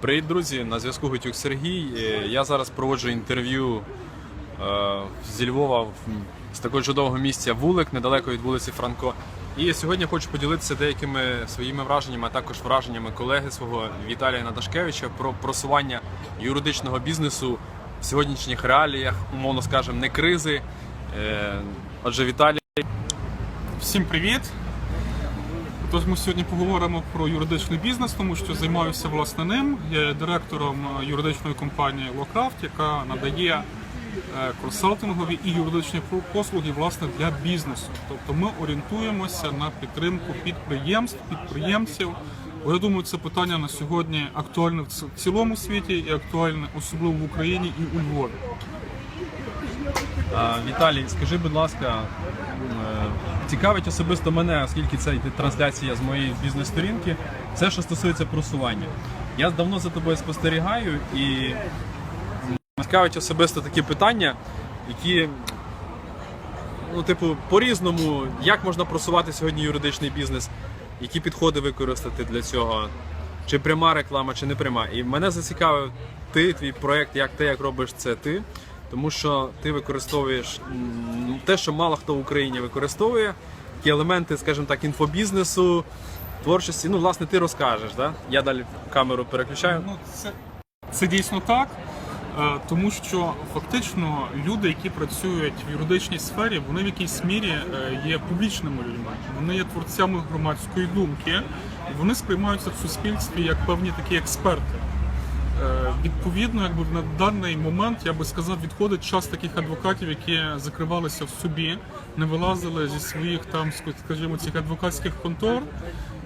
Привіт, друзі! На зв'язку Гутюк Сергій. Е, Я зараз проводжу інтерв'ю е, зі Львова з такого чудового місця Вулик, недалеко від вулиці Франко. І сьогодні хочу поділитися деякими своїми враженнями, а також враженнями колеги свого Віталія Надашкевича про просування юридичного бізнесу в сьогоднішніх реаліях, умовно скажемо, не кризи. Е, Отже, Віталій. Всім привіт! Тож ми сьогодні поговоримо про юридичний бізнес, тому що займаюся власне ним. Я є директором юридичної компанії Locraft, яка надає е, консалтингові і юридичні послуги власне для бізнесу. Тобто ми орієнтуємося на підтримку підприємств, підприємців. Бо я думаю, це питання на сьогодні актуальне в цілому світі і актуальне особливо в Україні і у Львові. Віталій, скажи, будь ласка, цікавить особисто мене, оскільки це трансляція з моєї бізнес-сторінки, все, що стосується просування. Я давно за тобою спостерігаю і цікавить особисто такі питання, які, ну, типу, по-різному, як можна просувати сьогодні юридичний бізнес, які підходи використати для цього, чи пряма реклама, чи не пряма. І мене зацікавив ти, твій проєкт, як ти як робиш це ти. Тому що ти використовуєш те, що мало хто в Україні використовує, такі елементи, скажімо так, інфобізнесу, творчості. Ну, власне, ти розкажеш, да? Я далі камеру переключаю. Ну, це, це дійсно так, е, тому що фактично люди, які працюють в юридичній сфері, вони в якійсь мірі е, є публічними людьми. Вони є творцями громадської думки, і вони сприймаються в суспільстві як певні такі експерти. Е, Відповідно, якби на даний момент я би сказав, відходить час таких адвокатів, які закривалися в собі, не вилазили зі своїх там, скажімо, цих адвокатських контор,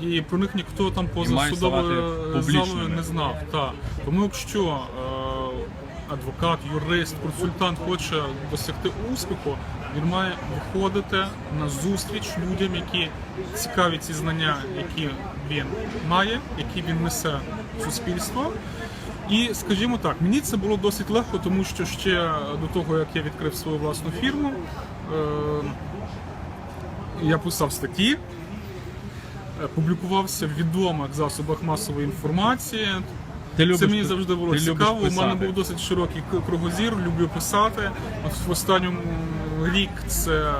і про них ніхто там поза судовою ставати залою публічними. не знав. Так. Тому якщо е, адвокат, юрист, консультант хоче досягти успіху, він має виходити на зустріч людям, які цікаві ці знання, які він має, які він несе в суспільство. І скажімо так, мені це було досить легко, тому що ще до того, як я відкрив свою власну фірму, е, я писав статті, е, публікувався в відомих засобах масової інформації. Ти любиш Це мені завжди було ти цікаво. У мене був досить широкий кругозір, люблю писати. От в останньому рік це е,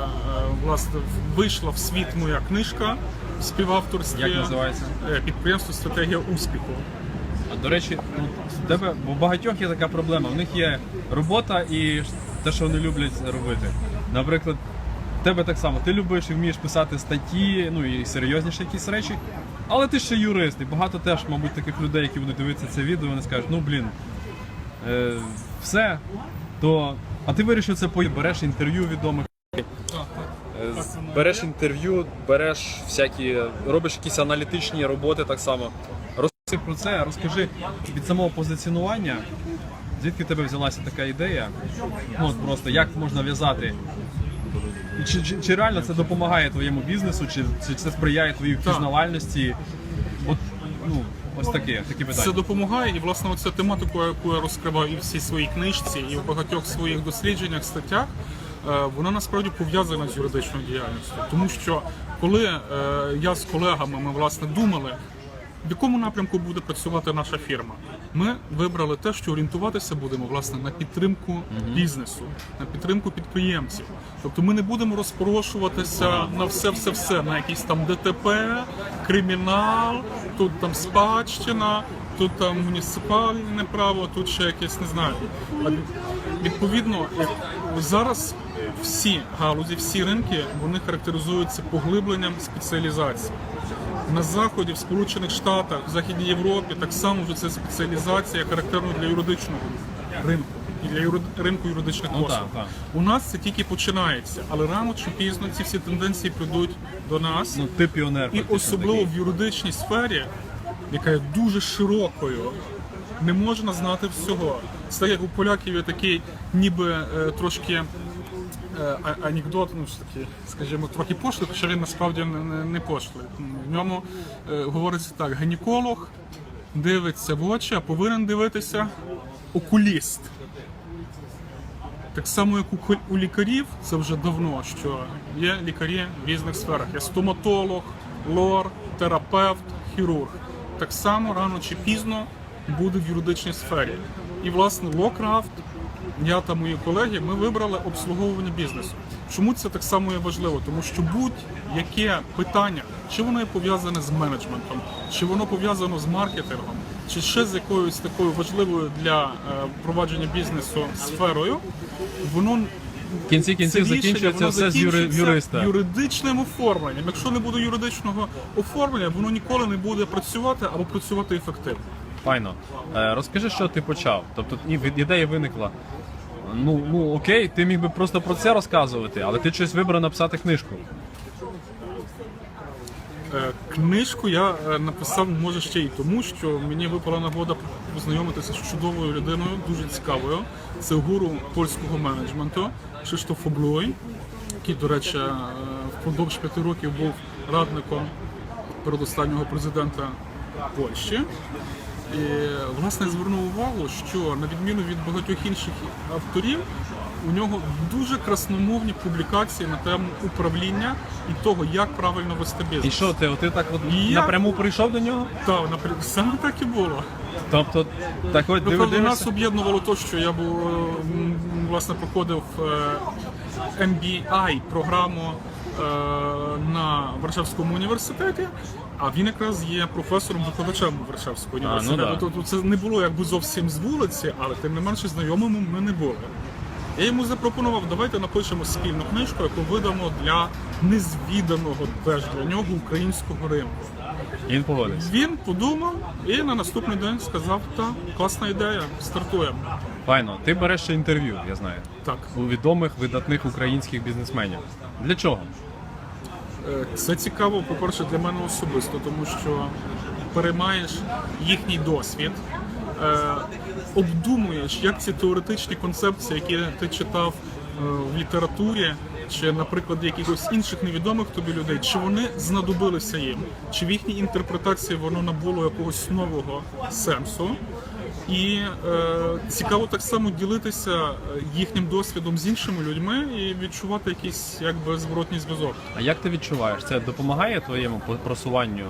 власне вийшла в світ моя книжка в співавторстві Як називається? підприємство Стратегія успіху. До речі, в тебе у багатьох є така проблема. У них є робота і те, що вони люблять робити. Наприклад, в тебе так само, ти любиш і вмієш писати статті, ну і серйозніші якісь речі. Але ти ще юрист, і багато теж, мабуть, таких людей, які будуть дивитися це відео, вони скажуть, ну блін, е, все, то. А ти вирішив це поїхати, береш інтерв'ю відомих. Е, Береш інтерв'ю, береш всякі, робиш якісь аналітичні роботи так само. Про це, розкажи від самого позиціонування, звідки в тебе взялася така ідея? Ну просто як можна в'язати? Чи, чи, чи реально це допомагає твоєму бізнесу, чи, чи це сприяє твоїй впізнавальності? От, ну, ось таке, такі питання. Це допомагає, і власне оця тематика, яку я розкриваю і в всій своїй книжці, і в багатьох своїх дослідженнях, статтях, е, вона насправді пов'язана з юридичною діяльністю. Тому що коли е, я з колегами ми власне думали, в якому напрямку буде працювати наша фірма, ми вибрали те, що орієнтуватися будемо власне на підтримку бізнесу, на підтримку підприємців. Тобто ми не будемо розпорошуватися на все, все, все, на якісь там ДТП, кримінал, тут там спадщина, тут там муніципальне право, тут ще якесь не знаю. Відповідно, зараз всі галузі, всі ринки вони характеризуються поглибленням спеціалізації. На заході, в Сполучених Штатах, в Західній Європі так само вже це спеціалізація характерна для юридичного ринку і для юри- ринку юридичних Ну, послуг. так, так. У нас це тільки починається, але рано чи пізно ці всі тенденції прийдуть до нас. Ну, ти піонер. І особливо такий. в юридичній сфері, яка є дуже широкою, не можна знати всього. Це як у поляків є такий, ніби е, трошки анекдот, ну ж таки, скажімо, трохи пошлий, хоча він насправді не, пошлий. В ньому е, говориться так: гінеколог дивиться в очі, а повинен дивитися окуліст. Так само, як у лікарів, це вже давно, що є лікарі в різних сферах. Є стоматолог, лор, терапевт, хірург. Так само рано чи пізно буде в юридичній сфері. І власне Локрафт, я та мої колеги, ми вибрали обслуговування бізнесу. Чому це так само є важливо? Тому що будь-яке питання, чи воно є пов'язане з менеджментом, чи воно пов'язано з маркетингом, чи ще з якоюсь такою важливою для е, провадження бізнесу сферою, воно В кінці кінців це рішення, закінчується воно все з юри- юриста. юридичним оформленням. Якщо не буде юридичного оформлення, воно ніколи не буде працювати або працювати ефективно. Файно. Е, розкажи, що ти почав. Тобто і від- ідея виникла. Ну, ну окей, ти міг би просто про це розказувати, але ти щось вибрав написати книжку. Е, Книжку я е, написав може ще й тому, що мені випала нагода познайомитися з чудовою людиною, дуже цікавою. Це гуру польського менеджменту Кшиштоф Облой, який, до речі, впродовж п'яти років був радником передостаннього президента Польщі. І власне звернув увагу, що на відміну від багатьох інших авторів, у нього дуже красномовні публікації на тему управління і того, як правильно вести бізнес. І що ти, ти так от Я- напряму прийшов до нього? Так, наприклад, саме так і було. Тобто, так от Ну, диви- правда, нас об'єднувало те, що я був е, власне проходив е, MBI програму е, на Варшавському університеті. А він якраз є професором викладачем Варшавського ну університету. да. Тобто це не було якби зовсім з вулиці, але тим не менше знайомими ми не були. Я йому запропонував, давайте напишемо спільну книжку, яку видамо для незвіданого теж для нього українського ринку. Він погодився. Він подумав і на наступний день сказав: так, класна ідея, стартуємо. Файно, ти береш ще інтерв'ю, я знаю, Так, у відомих видатних українських бізнесменів. Для чого? Е, це цікаво, по-перше, для мене особисто, тому що переймаєш їхній досвід, е, обдумуєш, як ці теоретичні концепції, які ти читав е, в літературі, чи, наприклад, якихось інших невідомих тобі людей, чи вони знадобилися їм, чи в їхній інтерпретації воно набуло якогось нового сенсу. І е, цікаво так само ділитися е, їхнім досвідом з іншими людьми і відчувати якийсь якби зворотній зв'язок. А як ти відчуваєш? Це допомагає твоєму просуванню?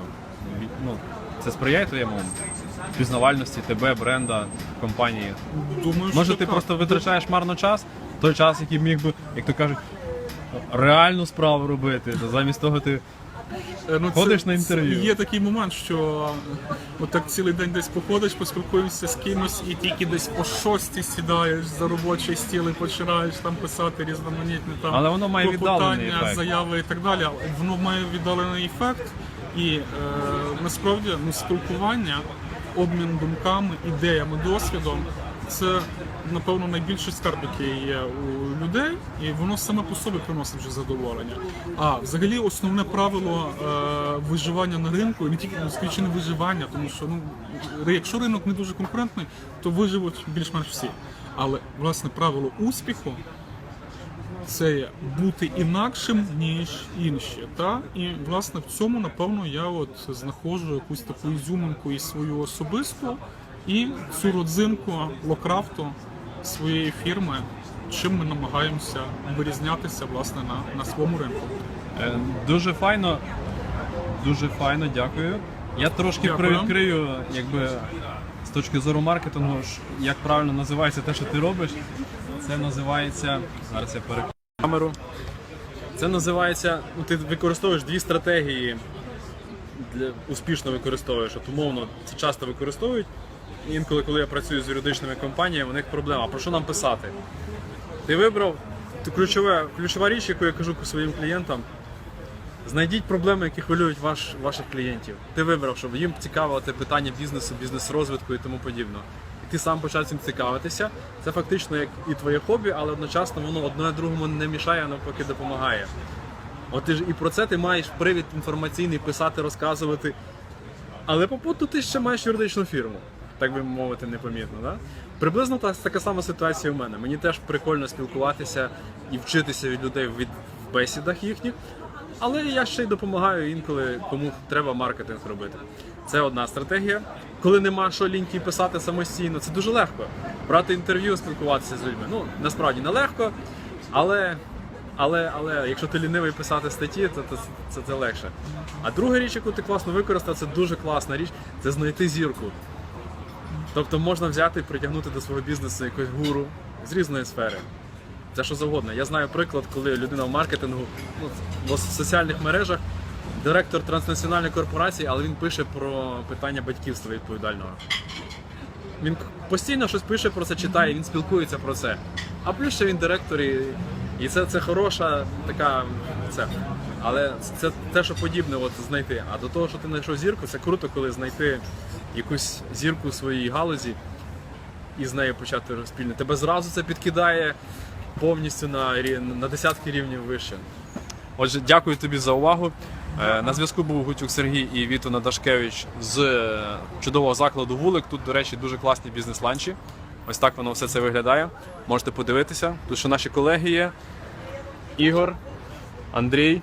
Ну, це сприяє твоєму пізнавальності тебе, бренда, компанії? Думаю, Може, що ти так. просто витрачаєш марно час, той час, який міг би, як то кажуть, реальну справу робити. Замість того ти ну, Ходиш на інтерв'ю. Є такий момент, що е, отак цілий день десь походиш, поспілкуєшся з кимось, і тільки десь по шості сідаєш за робочий стіл і починаєш там писати різноманітні там Але воно має віддалений ефект. заяви і так далі. Воно має віддалений ефект, і е, насправді ну, спілкування, обмін думками, ідеями, досвідом. Це напевно найбільший скарб, який є у людей, і воно саме по собі приносить вже задоволення. А взагалі основне правило е, виживання на ринку, і не тільки скоріше не виживання, тому що ну якщо ринок не дуже конкурентний, то виживуть більш-менш всі. Але власне правило успіху це бути інакшим ніж інші. Та? І власне в цьому напевно я от знаходжу якусь таку ізюминку і свою особисту, і цю родзинку локрафту своєї фірми, чим ми намагаємося вирізнятися власне на, на своєму ринку. Е, Дуже файно, дуже файно, дякую. Я трошки Дякую. привідкрию, якби з точки зору маркетингу, ж, як правильно називається те, що ти робиш. Це називається. Зараз я перекладу камеру. Це називається. Ну, ти використовуєш дві стратегії. Для, успішно використовуєш. От умовно, це часто використовують. Інколи, коли я працюю з юридичними компаніями, у них проблема. Про що нам писати? Ти вибрав ключове, ключова річ, яку я кажу своїм клієнтам. Знайдіть проблеми, які хвилюють ваш, ваших клієнтів. Ти вибрав, щоб їм цікавити питання бізнесу, бізнес-розвитку і тому подібне. І ти сам почав цим цікавитися. Це фактично як і твоє хобі, але одночасно воно одне другому не мішає, а навпаки допомагає. От ти ж і про це ти маєш привід інформаційний писати, розказувати. Але попутно ти ще маєш юридичну фірму, так би мовити, непомітно. Да? Приблизно та, така сама ситуація у мене. Мені теж прикольно спілкуватися і вчитися від людей від, в бесідах їхніх. Але я ще й допомагаю інколи, кому треба маркетинг робити. Це одна стратегія. Коли нема що ліньки писати самостійно, це дуже легко. Брати інтерв'ю, спілкуватися з людьми. Ну, насправді нелегко, але, але, але якщо ти лінивий писати статті, то, то це, це легше. А друга річ, яку ти класно використав, це дуже класна річ, це знайти зірку. Тобто можна взяти і притягнути до свого бізнесу якусь гуру з різної сфери. Це що завгодно. Я знаю приклад, коли людина в маркетингу, ну, в соціальних мережах, директор транснаціональної корпорації, але він пише про питання батьківства відповідального. Він постійно щось пише про це, читає, він спілкується про це. А плюс ще він директор, і, і це, це хороша така. Це. Але це те, що подібне от, знайти. А до того, що ти знайшов зірку, це круто, коли знайти якусь зірку у своїй галузі і з нею почати спільне. Тебе зразу це підкидає повністю на, на десятки рівнів вище. Отже, дякую тобі за увагу. Е, На зв'язку був Гутюк Сергій і Віто Надашкевич з е, чудового закладу Вулик. Тут, до речі, дуже класні бізнес-ланчі. Ось так воно все це виглядає. Можете подивитися. Тут ще наші колеги є. Ігор, Андрій.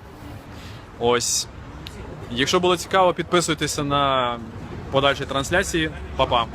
Ось. Якщо було цікаво, підписуйтеся на подальші трансляції. Па-па!